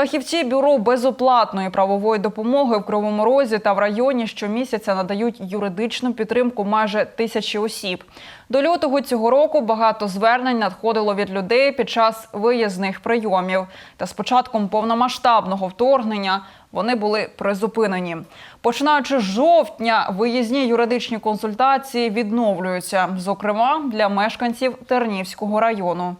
Фахівці бюро безоплатної правової допомоги в Кривому Розі та в районі щомісяця надають юридичну підтримку майже тисячі осіб. До лютого цього року багато звернень надходило від людей під час виїзних прийомів. Та з початком повномасштабного вторгнення вони були призупинені. Починаючи з жовтня, виїзні юридичні консультації відновлюються, зокрема для мешканців Тернівського району.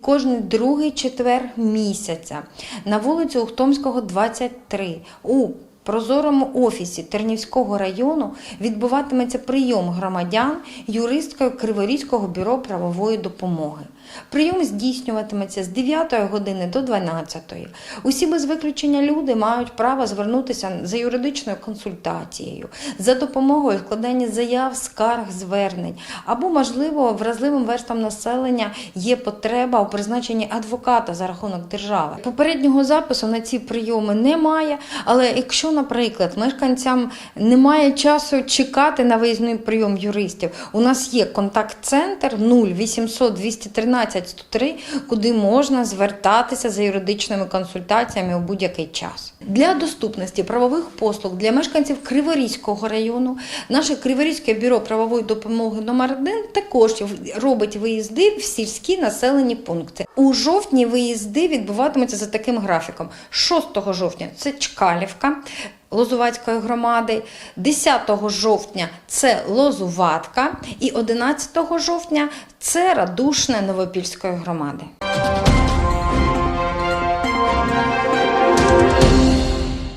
Кожний другий четвер місяця. На вулицю Ухтомського, 23 у прозорому офісі Тернівського району відбуватиметься прийом громадян юристкою Криворізького бюро правової допомоги. Прийом здійснюватиметься з 9 години до 12. Усі без виключення люди мають право звернутися за юридичною консультацією, за допомогою складання заяв, скарг, звернень або, можливо, вразливим верстам населення є потреба у призначенні адвоката за рахунок держави. Попереднього запису на ці прийоми немає, але якщо, наприклад, мешканцям немає часу чекати на виїзний прийом юристів, у нас є контакт-центр 0800 213 103, куди можна звертатися за юридичними консультаціями у будь-який час. Для доступності правових послуг для мешканців Криворізького району наше Криворізьке бюро правової допомоги номер 1 також робить виїзди в сільські населені пункти. У жовтні виїзди відбуватимуться за таким графіком: 6 жовтня це Чкалівка. Лозувацької громади, 10 жовтня це Лозуватка і 11 жовтня це Радушне Новопільської громади.